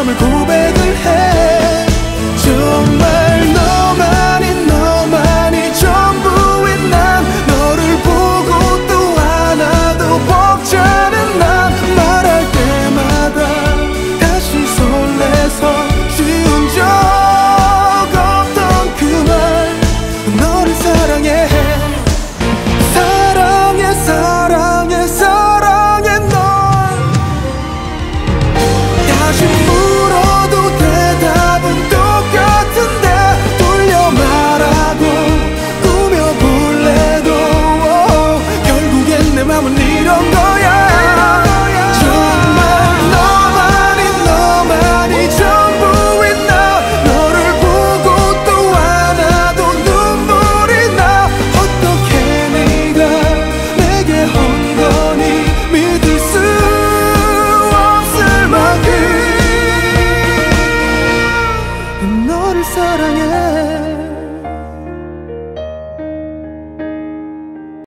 내 맘을 고백을 해. 정말 너만이 너만이 전부인 난 너를 보고 또 하나도 벅차는 난 말할 때마다 다시 설레서 쉬운 적 없던 그 말 너를 사랑해 사랑해